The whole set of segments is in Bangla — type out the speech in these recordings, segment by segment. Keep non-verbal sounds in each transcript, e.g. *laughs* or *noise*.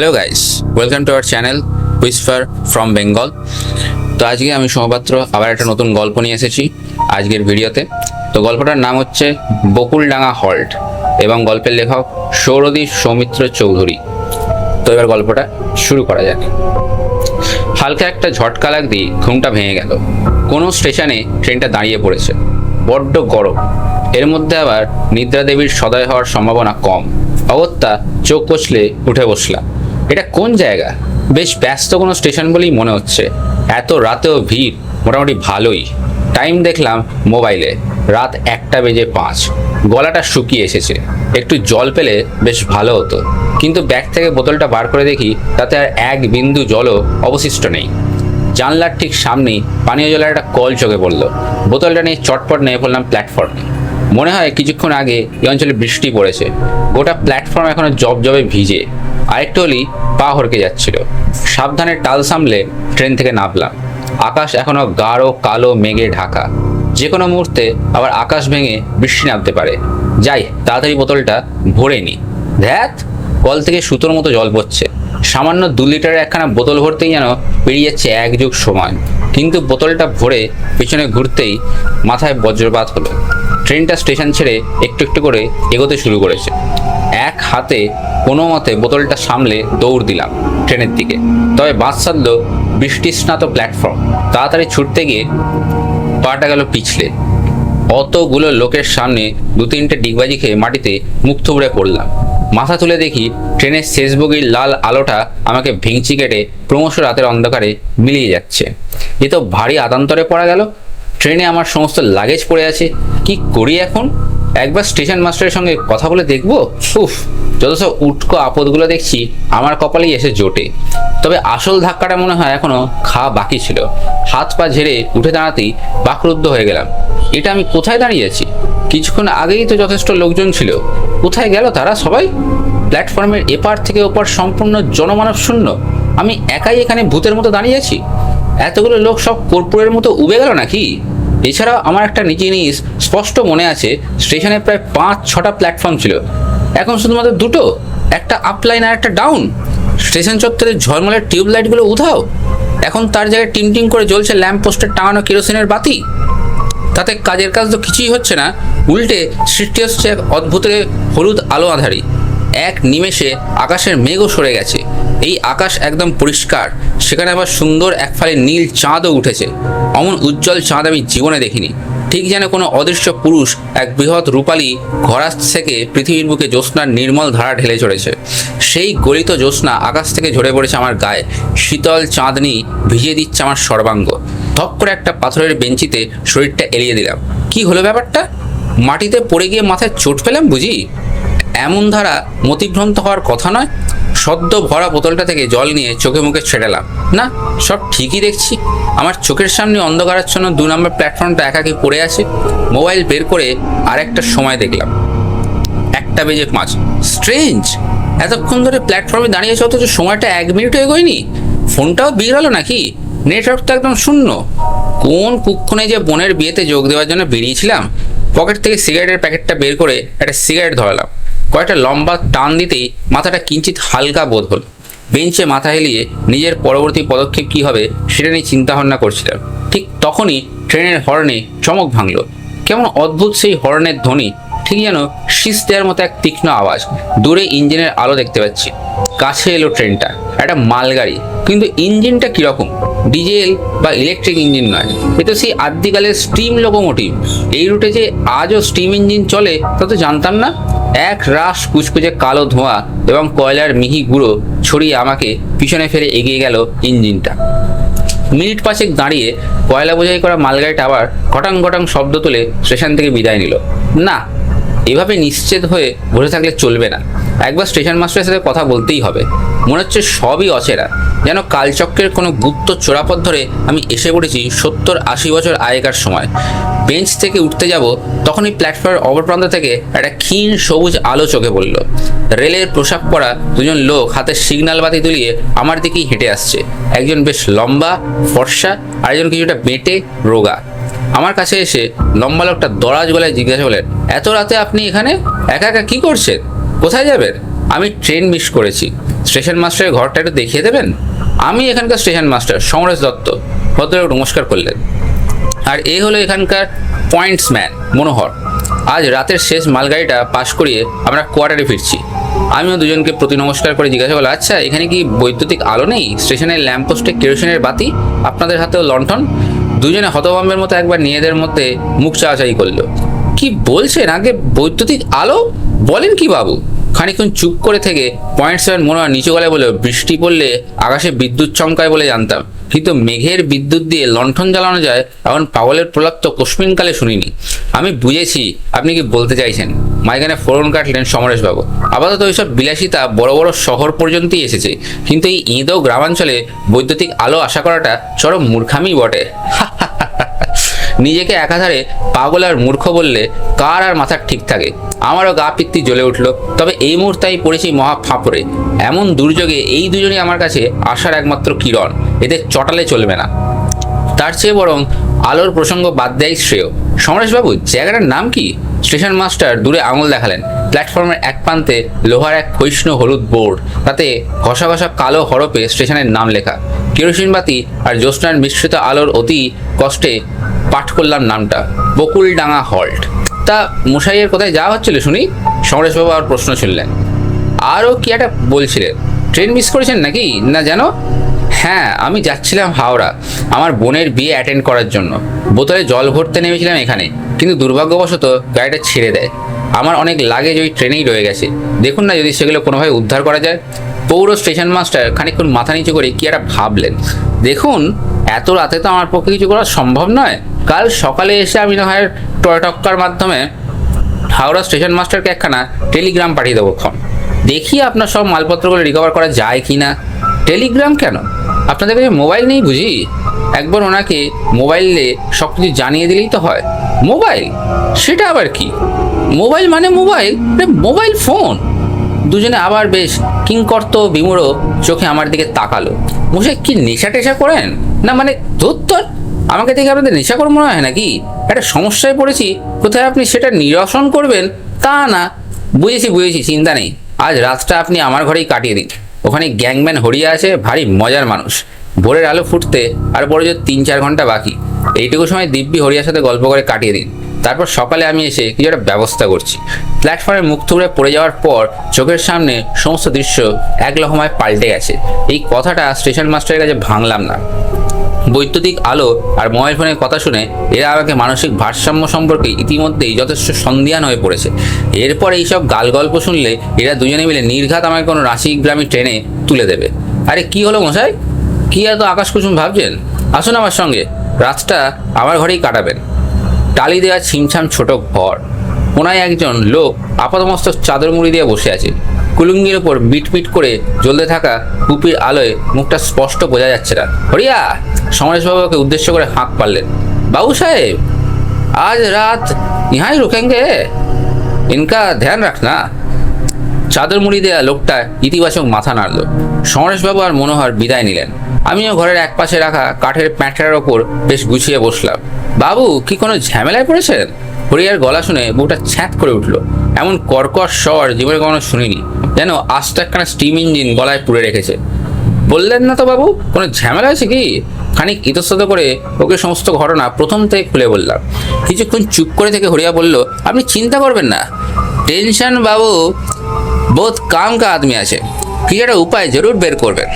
Hello guys welcome to our channel whisper from Bengal তো আজকে আমি সৌমাত্র আবার একটা নতুন গল্প নিয়ে এসেছি আজকের ভিডিওতে। তো গল্পটার নাম হচ্ছে বকুলডাঙ্গা হল্ট এবং গল্পের লেখক সৌরদী সৌমিত্র চৌধুরী। তো এবার গল্পটা শুরু করা যাক। হালকা একটা ঝটকা লাগ দিয়ে ঘুমটা ভেঙে গেল। কোনো স্টেশনে ট্রেনটা দাঁড়িয়ে পড়েছে। বড্ড গরম। এর মধ্যে আবার নিদ্রা দেবীর সদয় হওয়ার সম্ভাবনা কম। অগত্যা চোখ কষলে উঠে বসলাম। এটা কোন জায়গা? বেশ ব্যস্ত কোনো স্টেশন বলেই মনে হচ্ছে। এত রাতেও ভিড়, মোটামুটি ভালোই। টাইম দেখলাম মোবাইলে, রাত একটা বেজে পাঁচ। গলাটা শুকিয়ে এসেছে। একটু জল পেলে বেশ ভালো হতো। কিন্তু ব্যাগ থেকে বোতলটা বার করে দেখি, তাতে আর এক বিন্দু জলও অবশিষ্ট নেই। জানলার ঠিক সামনেই পানীয় জলের একটা কল চোখে পড়ল। বোতলটা নিয়ে চটপট নিয়ে পড়লাম প্ল্যাটফর্মে। মনে হয় কিছুক্ষণ আগে এই অঞ্চলে বৃষ্টি পড়েছে। গোটা প্ল্যাটফর্ম এখনও জব জবে ভিজে। আরেকটু হলেই পা হরকে যাচ্ছিল। সাবধানে টাল সামলে ট্রেন থেকে নামলাম। আকাশ এখনও গাঢ়, কালো, মেঘে ঢাকা। যে কোনো মুহূর্তে আবার আকাশ ভেঙে বৃষ্টি নামতে পারে। যাই, তাড়াতাড়ি বোতলটা ভরে নি। ধ্যাত কল থেকে সুতোর মতো জল পড়ছে। সামান্য দু লিটারের একখানা বোতল ভরতেই যেন পেরিয়ে যাচ্ছে এক যুগ সময়। কিন্তু বোতলটা ভরে পেছনে ঘুরতেই মাথায় বজ্রপাত হলো। ট্রেনটা স্টেশন ছেড়ে একটু একটু করে এগোতে শুরু করেছে। এক হাতে কোনো মতে বোতলটা সামলে দৌড় দিলাম ট্রেনের দিকে। তবে বাস সাধলো বৃষ্টি স্নাত প্ল্যাটফর্ম তাড়াতাড়ি ছুটতে গিয়ে পাটা গেল পিছলে। অতগুলো লোকের সামনে দু তিনটে ডিগবাজি খেয়ে মাটিতে মুখ থুবড়ে পড়লাম। মাথা তুলে দেখি ট্রেনের শেষ বগির লাল আলোটা আমাকে ভেঙচি কেটে ক্রমশ রাতের অন্ধকারে মিলিয়ে যাচ্ছে। এ তো ভারী আদান্তরে পড়া গেল। ট্রেনে আমার সমস্ত লাগেজ পড়ে আছে। কি করি এখন? একবার স্টেশন মাস্টারের সঙ্গে কথা বলে দেখব? উফ, যত সব উটকো আপদগুলো দেখছি, আমার কপালেই এসে জোটে। তবে আসল ধাক্কাটা মনে হয় এখনও খাওয়া বাকি ছিল। হাত পা ঝেড়ে উঠে দাঁড়াতেই বাকরুদ্ধ হয়ে গেলাম। এটা আমি কোথায় দাঁড়িয়ে আছি? কিছুক্ষণ আগেই তো যথেষ্ট লোকজন ছিল। কোথায় গেল তারা সবাই? প্ল্যাটফর্মের এপার থেকে ওপার সম্পূর্ণ জনমানব শূন্য। আমি একাই এখানে ভূতের মতো দাঁড়িয়ে আছি? এতগুলো লোক সব কর্পূরের মতো উবে গেল নাকি? এছাড়াও আমার একটা নিচে জিনিস স্পষ্ট মনে আছে, স্টেশনে প্রায় পাঁচ, ছটা প্ল্যাটফর্ম ছিল। এখন শুধুমাত্র দুটো, একটা আপলাইন আর একটা ডাউন স্টেশন চত্বরে ঝলমলের টিউব লাইটগুলো উধাও। এখন তার জায়গায় টিম টিম করে জ্বলছে ল্যাম্প পোস্টের টাঙানো কেরোসিনের বাতি। তাতে কাজের কাজ তো কিছুই হচ্ছে না, উল্টে সৃষ্টি হচ্ছে এক অদ্ভুত হলুদ আলো আধারি। এক নিমেষে আকাশের মেঘও সরে গেছে। এই আকাশ একদম পরিষ্কার। সেখানে আবার সুন্দর এক ফালে নীল চাঁদও উঠেছে। অমন উজ্জ্বল চাঁদ আমি জীবনে দেখিনি। ঠিক যেন কোনো অদৃশ্য পুরুষ এক বৃহৎ রূপালী ঘরাস থেকে পৃথিবীর বুকে জ্যোৎস্নার নির্মল ধারা ঢেলে চড়েছে। সেই গলিত জ্যোৎস্না আকাশ থেকে ঝরে পড়েছে আমার গায়ে। শীতল চাঁদনি ভিজিয়ে দিচ্ছে আমার সর্বাঙ্গ। ধপ করে একটা পাথরের বেঞ্চিতে শরীরটা এলিয়ে দিলাম। কি হলো ব্যাপারটা? মাটিতে পড়ে গিয়ে মাথায় চোট পেলাম বুঝি? এমন ধারা মতিভ্রান্ত হওয়ার কথা নয়। সদ্য ভরা বোতলটা থেকে জল নিয়ে চোখে মুখে ছেড়েলাম না, সব ঠিকই দেখছি। আমার চোখের সামনে অন্ধকারাচ্ছন্ন দু নম্বর প্ল্যাটফর্মটা একাকি পড়ে আছে। মোবাইল বের করে আরেকটা সময় দেখলাম। একটা বেজে পাঁচ। স্ট্রেঞ্জ! এতক্ষণ ধরে প্ল্যাটফর্মে দাঁড়িয়ে আছে অথচ সময়টা এক মিনিটও এগোয়নি ফোনটাও বিগড়ালো নাকি? নেটওয়ার্ক তো একদম শূন্য। কোন কুক্ষণে যে বোনের বিয়েতে যোগ দেওয়ার জন্য বেরিয়েছিলাম, পকেট থেকে সিগারেটের প্যাকেটটা বের করে একটা সিগারেট ধরালাম। কয়েকটা লম্বা টান দিতেই মাথাটা কিঞ্চিত হালকা বোধ হলো। বেঞ্চে মাথা হেলিয়ে নিজের পরবর্তী পদক্ষেপ কী হবে সেটা নিয়ে চিন্তা ভাবনা করছিলাম। ঠিক তখনই ট্রেনের হর্নে চমক ভাঙল। কেমন অদ্ভুত সেই হর্নের ধ্বনি, ঠিক যেন শীষ দেওয়ার মতো এক তীক্ষ্ণ আওয়াজ। দূরে ইঞ্জিনের আলো দেখতে পাচ্ছি। কাছে এলো ট্রেনটা, একটা মালগাড়ি। কিন্তু ইঞ্জিনটা কীরকম? ডিজেল বা ইলেকট্রিক ইঞ্জিন নয়। এ তো সেই আদ্যিকালের স্টিম লোকোমোটিভ। এই রুটে যে আজও স্টিম ইঞ্জিন চলে, তা তো জানতাম না। এক রাস কুচকুচে কালো ধোঁয়া এবং কয়লার মিহি গুঁড়ো ছড়িয়ে আমাকে পিছনে ফেলে এগিয়ে গেল ইঞ্জিনটা। মিনিট পাঁচেক দাঁড়িয়ে কয়লা বোঝাই করা মালগাড়িটা আবার ঘটাং ঘটাং শব্দ তুলে স্টেশন থেকে বিদায় নিল। না, এভাবে নিশ্চিত হয়ে বসে থাকলে চলবে না। একবার স্টেশন মাস্টারের সাথে কথা বলতেই হবে। মনে হচ্ছে সবই অচেনা যেন কালচক্রের কোনো গুপ্ত চোরাপথ ধরে আমি এসে পড়েছি সত্তর আশি বছর আগেকার সময়। বেঞ্চ থেকে উঠতে যাব তখনই প্ল্যাটফর্মের অপরপ্রান্ত থেকে একটা ক্ষীণ সবুজ আলো চোখে পড়ল। রেলের পোশাক পরা দুজন লোক হাতে সিগন্যাল বাতি তুলিয়ে আমার দিকেই হেঁটে আসছে। একজন বেশ লম্বা, ফর্সা, আর একজন কিছুটা বেঁটে, রোগা। আমার কাছে এসে লম্বা লোকটা দরাজ গলায় জিজ্ঞাসা করলেন, এত রাতে আপনি এখানে? একা একা কি করছেন? কোথায় যাবেন? আমি ট্রেন মিস করেছি। স্টেশন মাস্টারের ঘরটা একটু দেখিয়ে দেবেন? আমি এখানকার স্টেশন মাস্টার, সমরেশ দত্ত। ভদ্রলোক নমস্কার করলেন। আর এই হলো এখানকার পয়েন্টসম্যান মনোহর। আজ রাতের শেষ মালগাড়িটা পাশ করিয়ে আমরা কোয়ার্টারে ফিরছি। আমিও দুজনকে প্রতি নমস্কার করে জিজ্ঞাসা করলাম আচ্ছা এখানে কি বৈদ্যুতিক আলো নেই? স্টেশনের ল্যাম্পপোস্টে কেরোসিনের বাতি? আপনাদের হাতেও লণ্ঠন? দুজনে হতভম্বের মতো একবার নিজেদের মধ্যে মুখ চাওয়াচাই করল। কি বলছেন? আগে বৈদ্যুতিক আলো? বলেন কি বাবু? খানিকক্ষণ চুপ করে থেকে পয়েন্ট সেভেন মনে হয় নিচু গলায় বলে, বৃষ্টি পড়লে আকাশে বিদ্যুৎ চমকায় বলে জানতাম। কিন্তু মেঘের বিদ্যুৎ দিয়ে লণ্ঠন জ্বালানো যায় এমন পাগলের প্রলাপ তো কোশ্মিনকালে শুনিনি। আমি বুঝেছি, আপনি কি বলতে চাইছেন? মাইখানে ফোরন কাটলেন সমরেশবাবু। আপাতত ওইসব বিলাসিতা বড় বড় শহর পর্যন্তই এসেছে। কিন্তু এই ইঁদো গ্রামাঞ্চলে বৈদ্যুতিক আলো আশা করাটা চরম মূর্খামি বটে। *laughs* নিজেকে একাধারে পাগল আর মূর্খ বললে কার আর মাথার ঠিক থাকে? আমারও গা পিত্তি জ্বলে উঠল। তবে এই মুহূর্তে আমি পড়েছি মহা ফাঁপড়ে। এমন দুর্যোগে এই দুজনই আমার কাছে আসার একমাত্র কিরণ। এদের চটালে চলবে না। তার চেয়ে বরং আলোর প্রসঙ্গ বাদ দেয় শ্রেয়। সমরেশবাবু, জায়গাটার নাম কি? স্টেশন মাস্টার দূরে আঙুল দেখালেন। প্ল্যাটফর্মের এক প্রান্তে লোহার এক ক্ষৈষ্ণ হলুদ বোর্ড। তাতে ঘষা ঘষা কালো হরপে স্টেশনের নাম লেখা। কেরোসিন বাতি আর জ্যোৎস্নার মিশ্রিত আলোর অতি কষ্টে পাঠ করলাম নামটা, বকুলডাঙ্গা হল্ট। তা মশাইয়ের কোথায় যাওয়া হচ্ছিল শুনি? সমরেশবাবু আর প্রশ্ন শুনলেন। আরও কি একটা বলছিলেন? ট্রেন মিস করেছেন নাকি? না জানো? হ্যাঁ আমি যাচ্ছিলাম হাওড়া, আমার বোনের বিয়ে অ্যাটেন্ড করার জন্য। বোতলে জল ভরতে নেমেছিলাম এখানে, কিন্তু দুর্ভাগ্যবশত গাড়িটা ছেড়ে দেয়। আমার অনেক লাগেজ ওই ট্রেনেই রয়ে গেছে। দেখুন না যদি সেগুলো কোনোভাবে উদ্ধার করা যায়। পৌর স্টেশন মাস্টার খানিকক্ষণ মাথা নিচু করে কি একটা ভাবলেন। দেখুন, এত রাতে তো আমার পক্ষে কিছু করা সম্ভব নয়। কাল সকালে এসে আমি না হয় টয়টক্কার মাধ্যমে হাওড়া স্টেশন মাস্টারকে একখানা টেলিগ্রাম পাঠিয়ে দেবো ক্ষণ। দেখি আপনার সব মালপত্রগুলো রিকভার করা যায় কি না টেলিগ্রাম কেন? আপনাদের কাছে মোবাইল নেই বুঝি? একবার ওনাকে মোবাইলে সব কিছু জানিয়ে দিলেই তো হয়। মোবাইল সেটা আবার কি? মোবাইল মানে মোবাইল মোবাইল ফোন দুজনে আবার বেশ কিংকর্ত, বিমূঢ় চোখে আমার দিকে তাকালো। মশাই, কি নেশা টেশা করেন? না মানে ধুত্তর আমাকে দেখে আপনাদের নেশা করে মনে হয় নাকি? একটা সমস্যায় পড়েছি, কোথায় আপনি সেটা নিরসন করবেন? তা না, বুঝেছি বুঝেছি, চিন্তা নেই। আজ রাতটা আপনি আমার ঘরেই কাটিয়ে দিন। ওখানে গ্যাংম্যান হরিয়া আছে, ভারী মজার মানুষ। ভোরের আলো ফুটতে আর পরে যে তিন চার ঘণ্টা বাকি। এইটুকু সময় দিব্যি হরিয়ার সাথে গল্প করে কাটিয়ে দিন। তারপর সকালে আমি এসে কিছু একটা ব্যবস্থা করছি। প্ল্যাটফর্মে মুখ থুবড়ে পড়ে যাওয়ার পর চোখের সামনে সমস্ত দৃশ্য এক লহমায় পাল্টে গেছে। এই কথাটা স্টেশন মাস্টারের কাছে ভাঙলাম না। বৈদ্যুতিক আলো আর মোবাইল ফোনের কথা শুনে এরা আমাকে মানসিক ভারসাম্য সম্পর্কে ইতিমধ্যেই যথেষ্ট সন্দিহান হয়ে পড়েছে। এরপর এইসব গাল গল্প শুনলে এরা দুজনে মিলে নির্ঘাত আমাকে কোনো রাশিগ্রামী ট্রেনে তুলে দেবে। আরে কি হলো মশাই? কি এত আকাশ কুসুম ভাবছেন? আসুন আমার সঙ্গে, রাতটা আমার ঘরেই কাটাবেন। টালি দেওয়া ছিমছাম ছোট ঘর। কোনায় একজন লোক আপাতমস্তক চাদর মুড়ি দিয়ে বসে আছে। কুলুঙ্গির ওপর মিটমিট করে জ্বলতে থাকা কুপির আলোয় মুখটা স্পষ্ট বোঝা যাচ্ছে না। হরিয়া সমরেশবাবুকে উদ্দেশ্য করে হাঁক পারলেন। বাবু সাহেব, আজ রাত ইহাই রুকেঙ্গে ইনকা ধ্যান রাখনা চাদর মুড়ি দেয়া লোকটা ইতিবাচক মাথা নাড়ল। সমরেশবাবু আর মনোহর বিদায় নিলেন। আমিও ঘরের এক পাশে রাখা কাঠের প্যাঁটটার ওপর বেশ গুছিয়ে বসলাম। বাবু, কি কোনো ঝামেলায় পড়েছেন? হরিয়ার গলা শুনে বুকটা ছ্যাঁত করে উঠল। এমন কর্কশ স্বর জীবনে কখনো শুনিনি। যেন আস্ত একখানা স্টিম ইঞ্জিন গলায় পুড়ে রেখেছে। বললেন না তো বাবু, কোনো ঝামেলা আছে কি? খানিক ইতস্তত করে ওকে সমস্ত ঘটনা প্রথম থেকে খুলে বললাম। কিছুক্ষণ চুপ করে থেকে হরিয়া বলল, আপনি চিন্তা করবেন না। টেনশন বাবু, বোধ কাম কা আদমি আছে। কি একটা উপায় জরুর বের করবেন।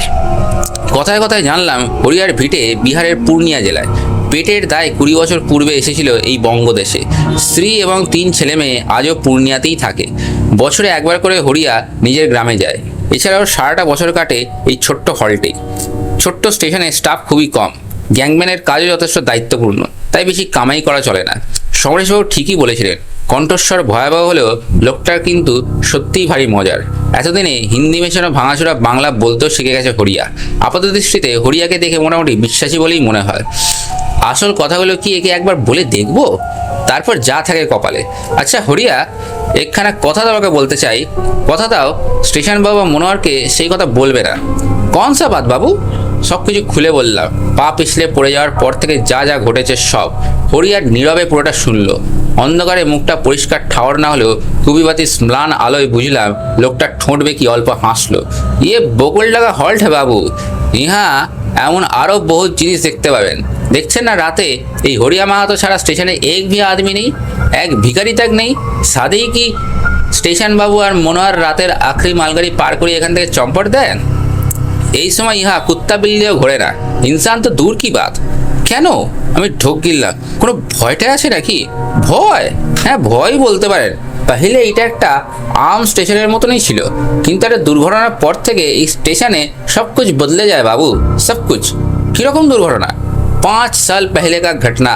কথায় কথায় জানলাম হরিয়ার ভিটে বিহারের পূর্ণিয়া জেলায়। পেটের দায় কুড়ি বছর পূর্বে এসেছিল এই বঙ্গদেশে। স্ত্রী এবং তিন ছেলে মেয়ে আজও পূর্ণিয়াতেই থাকে। বছরে একবার করে হরিয়া নিজের গ্রামে যায়। এছাড়াও সারাটা বছর কাটে এই ছোট্ট হলটেই ছোট্ট স্টেশনে স্টাফ খুবই কম। গ্যাংম্যানের কাজও যথেষ্ট দায়িত্বপূর্ণ, তাই বেশি কামাই করা চলে না। সমরেশবাবু ঠিকই বলেছিলেন, কণ্ঠস্বর ভয়াবহ হলেও লোকটার কিন্তু সত্যিই ভারী মজার। এতদিনে হিন্দি মেশানো ভাঙাচোরা বাংলা বলতেও শিখে গেছে হরিয়া। আপাত দৃষ্টিতে হরিয়াকে দেখে মোটামুটি বিশ্বাসী বলেই মনে হয়। আসল কথাগুলো কি একে একবার বলে দেখব? তারপর যা থাকে কপালে। আচ্ছা হরিয়া একখানা কথা তোমাকে বলতে চাই। কথা দাও স্টেশন বাবা মনোয়ারকে সেই কথা বলবে না। কন সা বাত বাবু? সব কিছু খুলে বললাম। পা পিছলে পড়ে যাওয়ার পর থেকে যা যা ঘটেছে সব। হরিয়ার নীরবে পুরোটা শুনল। অন্ধকারে মুখটা পরিষ্কার ঠাওয়ার না হলেও কুবিবাতি স্ম্লান আলোয় বুঝলাম, লোকটা ঠোঁট বেঁকি অল্প হাসলো। ইয়ে বকুল লাগা হল্ট বাবু। ইহা এমন আরও বহু জিনিস দেখতে পাবেন। দেখছেন না রাতে এই হরিয়া মাহাতো ছাড়া স্টেশনে এক ভি আদমি নেই, এক ভিখারি তাক নেই? সাদেই কি স্টেশন বাবু আর মনোয়ার রাতের আখরি মালগাড়ি পার করে এখান থেকে চম্পট দেন? এই সময় ইহা কুত্তা বিল্লিও ঘোরে না। ইনসান তো দূর কি বাত? কেন? আমি ঢোক গিললাম কোনো ভয়টা আছে নাকি? ভয়? হ্যাঁ ভয় বলতে পারেন। তাহলে এটা একটা আম স্টেশনের মতনই ছিল কিন্তু একটা দুর্ঘটনার পর থেকে এই স্টেশনে সব कुछ বদলে যায় বাবু সব कुछ কিরকম দুর্ঘটনা পাঁচ সাল पहले का घटना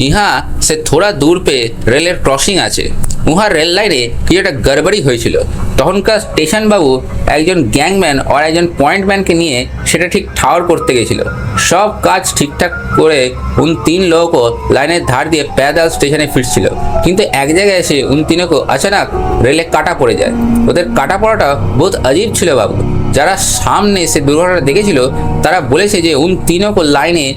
ইহা সে থোড়া দূর পে রেলের ক্রসিং আছে উহার রেল লাইনে কিছু একটা গড়বড়ি হয়েছিল। তখনকার স্টেশন বাবু একজন গ্যাংম্যান আর একজন পয়েন্টম্যানকে নিয়ে সেটা ঠিক ঠাওয়ার করতে গেছিল। সব কাজ ঠিকঠাক করে উন তিন লোকও লাইনের ধার দিয়ে প্যাদাল স্টেশনে ফিরছিল। কিন্তু এক জায়গায় এসে উন তিনকও আচানক রেলে কাটা পড়ে যায়। ওদের কাটা পড়াটা বহুত অজীব ছিল বাবু। যারা সামনে সে দুর্ঘটনা দেখেছিল, তারা বলেছে যে উন তিনকও লাইনে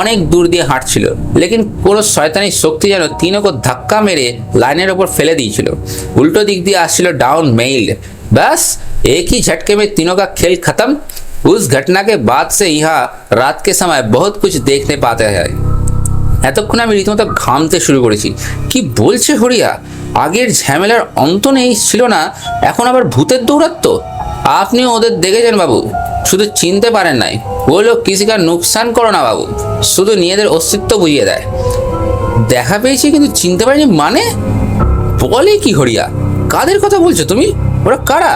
অনেক দূর দিয়ে হাঁটছিল লেকিন কোনো শয়তানি শক্তি যেন তিনকো ধাক্কা মেরে লাইনের ওপর ফেলে দিয়েছিল উল্টো দিক দিয়ে আসছিল ডাউন মেইল बस एक ही झटके में तीनों का खेल खत्म उस घटना के बाद से यहाँ रात के समय बहुत कुछ देखने पाते हैं এতক্ষণ আমি রীতিমতো ঘামতে শুরু করেছি কি বলছে হরিয়া আগের ঝামেলার অন্ত নেই ছিল না এখন আবার ভূতের দৌরাত্ম আপনিও ওদের দেখেছেন বাবু শুধু চিনতে পারেন নাই। লোক কৃষিকার নুকসান করো না বাবু। শুধু নিজেদের অস্তিত্ব বুঝিয়ে দেয়। দেখা পেয়েছি কিন্তু চিনতে পারিনি মানে? বলে কি হরিয়া? কাদের কথা বলছো তুমি? ওরা কারা?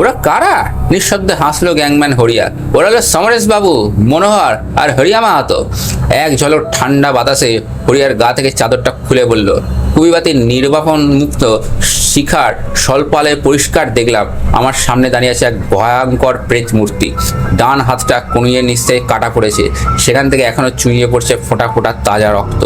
ওরা কারা? নিঃশব্দে হাসলো গ্যাংম্যান হরিয়া। ওরা হলো সমরেশ বাবু, মনোহর আর হরিয়া মাহাতো। এক ঝলক ঠান্ডা বাতাসে হরিয়ার গা থেকে চাদরটা খুলে বলল, কুবিবাতির নির্বাপন মুক্ত শিখার স্বল্পালে পরিষ্কার দেখলাম। আমার সামনে দাঁড়িয়ে আছে এক ভয়ঙ্কর প্রেত মূর্তি। ডান হাতটা কনুইয়ের নিচে কাটা পড়েছে। সেখান থেকে এখনও চুইয়ে পড়ছে ফোঁটা ফোঁটা তাজা রক্ত।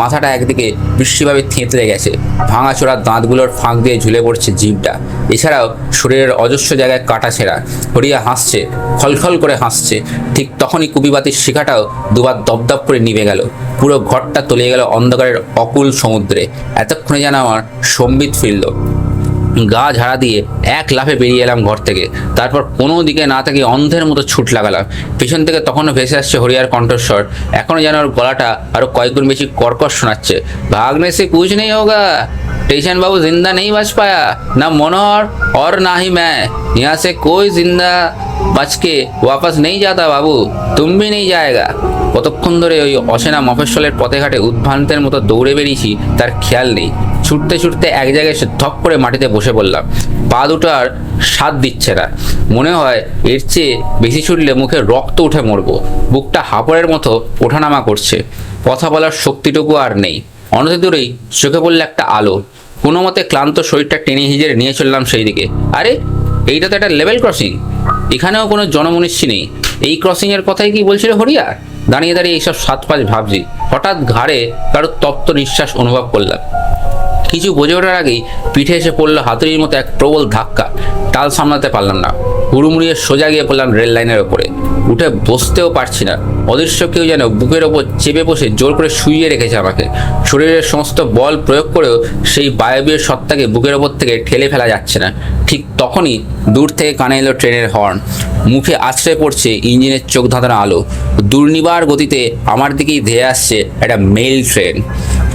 মাথাটা একদিকে বৃষ্টিভাবে থেঁতলে গেছে। ভাঙাচোরা দাঁতগুলোর ফাঁক দিয়ে ঝুলে পড়ছে জিভটা এছাড়াও শরীরের অজস্র জায়গায় কাটা ছেঁড়া। হরিয়া হাসছে, খলখল করে হাসছে। ঠিক তখনই কুপিবাতির শিখাটাও দুবার দপদপ করে নিভে গেল। পুরো ঘরটা তলিয়ে গেল অন্ধকারের অকুল সমুদ্রে। এতক্ষণে যেন আমার সম্বিত ফিরল গা ঝাড়া দিয়ে এক লাফে বেরিয়ে এলাম ঘর থেকে তারপর কোনো দিকে না থেকে অন্ধের মতো ছুট লাগালাম পেছন থেকে তখনও ভেসে আসছে হরিয়ার কণ্ঠস্বর এখনও যেন ওর গলাটা আরো কয়েকগুণ বেশি কর্কশ শোনাচ্ছে ভাগনে সে কুছ নেই হোগা टेंशन बाबू जिंदा नहीं बच पाया ना मनोहर और ना ही मैं यहाँ से कोई जिंदा बच के वापस नहीं जाता बाबू तुम भी नहीं जाएगा কতক্ষণ ধরে ওই অসেনা মফস্বলের পথে ঘাটে উদ্ভ্রান্তের মতো দৌড়ে বেরিয়েছি, তার খেয়াল নেই। ছুটতে ছুটতে এক জায়গায় এসে ধপ করে মাটিতে বসে পড়লাম। পা দুটো আর স্বাদ দিচ্ছে না। মনে হয় এর চেয়ে বেশি ছুটলে মুখে রক্ত উঠে মরবো। বুকটা হাঁপড়ের মতো ওঠানামা করছে। কথা বলার শক্তিটুকু আর নেই। অনতি দূরেই চোখে পড়লে একটা আলো। কোনো মতে ক্লান্ত শরীরটা টেনে হিজেরে নিয়ে চললাম সেই দিকে আরে, এইটা তো একটা লেভেল ক্রসিং। এখানেও কোনো জনমনুষ্যী নেই। এই ক্রসিংয়ের কথাই কি বলছিল হরিয়া? দাঁড়িয়ে দাঁড়িয়ে এইসব সাত পাঁচ ভাবছি। হঠাৎ ঘাড়ে কারও তপ্ত নিঃশ্বাস অনুভব করলাম। কিছু বোঝে ওঠার আগেই পিঠে এসে পড়ল হাতুড়ির মতো এক প্রবল ধাক্কা। টাল সামলাতে পারলাম না। হুড়ুমুড়িয়ে সোজা গিয়ে পড়লাম রেল লাইনের ওপরে। উঠে বসতেও পারছি না। অদৃশ্য কেউ যেন বুকের ওপর চেপে বসে জোর করে শুইয়ে রেখেছে আমাকে। শরীরের সমস্ত বল প্রয়োগ করেও সেই বায়বীয় সত্তাকে বুকের ওপর থেকে ঠেলে ফেলা যাচ্ছে না। ঠিক তখনই দূর থেকে কানে এলো ট্রেনের হর্ন। মুখে আশ্রয় পড়ছে ইঞ্জিনের চোখ ধাঁধানো আলো। দুর্নিবার গতিতে আমার দিকেই ধেয়ে আসছে একটা মেল ট্রেন।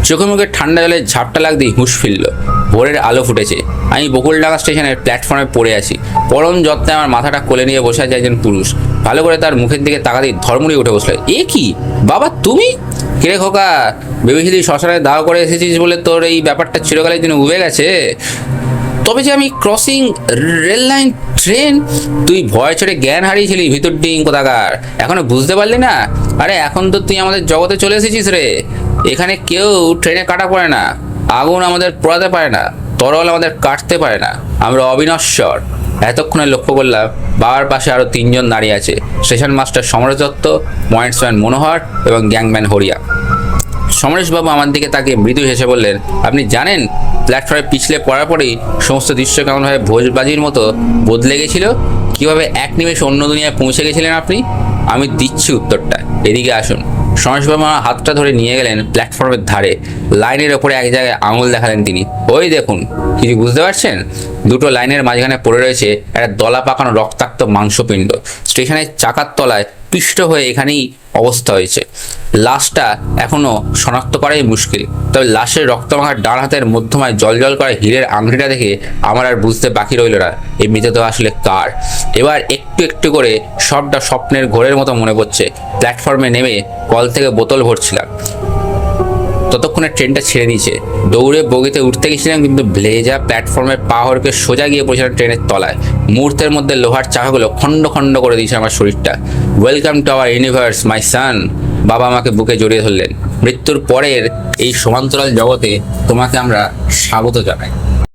চোখে মুখে ঠান্ডা জলের ঝাপটা লাগতেই হুঁশ ফিরল। ভোরের আলো ফুটেছে। আমি বকুলডাঙ্গা স্টেশনের প্ল্যাটফর্মে পড়ে আছি। পরম যত্নে আমার মাথাটা কোলে নিয়ে বসে আছে একজন পুরুষ। ভালো করে তার মুখের দিকে তাকাতেই ধর্মড়ি উঠে বসল, এ কি? বাবা, তুমি? কিরে খোকা ভেবেছিলি শ্মশানে দাও করে এসেছিস বলে তোর এই ব্যাপারটা চিরকালের জন্য উবে গেছে? তবে যে আমি ক্রসিং রেল লাইন ট্রেন তুই ভয় ছেড়ে জ্ঞান হারিয়েছিলি ভিতর ডিং কোথাকার? এখনও বুঝতে পারলি না? আরে, এখন তো তুই আমাদের জগতে চলে এসেছিস রে। এখানে কেউ ট্রেনে কাটা পড়ে না, আগুন আমাদের পোড়াতে পারে না, তরল আমাদের কাটতে পারে না। আমরা অবিনশ্বর। এতক্ষণে লক্ষ্য করলাম বাবার পাশে আরও তিনজন দাঁড়িয়ে আছে। Station master Samaresh Dutta pointsman Manohar এবং গ্যাংম্যান হরিয়া। সমরেশবাবু আমার দিকে তাকে মৃদু হেসে বললেন, আপনি জানেন, প্ল্যাটফর্মে পিছলে পড়ার পরেই সমস্ত দৃশ্য কেমনভাবে ভোজবাজির মতো বদলে গেছিল? কীভাবে এক নিমেষে অন্য দুনিয়ায় পৌঁছে গেছিলেন আপনি? আমি দিচ্ছি উত্তরটা। এদিকে আসুন। সমাজবাবু বর্মা হাতটা ধরে নিয়ে গেলেন প্ল্যাটফর্মের ধারে। লাইনের ওপরে এক জায়গায় আঙুল দেখালেন তিনি। ওই দেখুন, কিছু বুঝতে পারছেন? দুটো লাইনের মাঝখানে পড়ে রয়েছে একটা দলা পাকানো রক্তাক্ত মাংসপিণ্ড। স্টেশনের চাকার তলায় পিষ্ট হয়ে এখানেই অবস্থা হয়েছে। লাশটা এখনও শনাক্ত করাই মুশকিল। তবে লাশের রক্তমাখা ডান হাতের মধ্যমায় জলজল করা হীরের আংটিটা দেখে আমার আর বুঝতে বাকি রইল না, এই মৃতদেহ আসলে কার? এবার একটু একটু করে সবটা স্বপ্নের ঘোরের মতো মনে পড়ছে। প্ল্যাটফর্মে নেমে কল থেকে বোতল ভরছিলাম। ততক্ষণে ট্রেনটা ছেড়ে দিয়েছে। দৌড়ে বগিতে উঠতে গেছিলাম, কিন্তু ব্লেজা প্ল্যাটফর্মের পা হরকে সোজা গিয়ে পড়েছিলাম ট্রেনের তলায়। মুহূর্তের মধ্যে লোহার চাকাগুলো খণ্ড খণ্ড করে দিয়েছে আমার শরীরটা। Welcome to our universe my son বাবা আমাকে বুকে জড়িয়ে ধরলেন। মৃত্যুর পরের এই সমান্তরাল জগতে তোমাকে আমরা স্বাগত জানাই।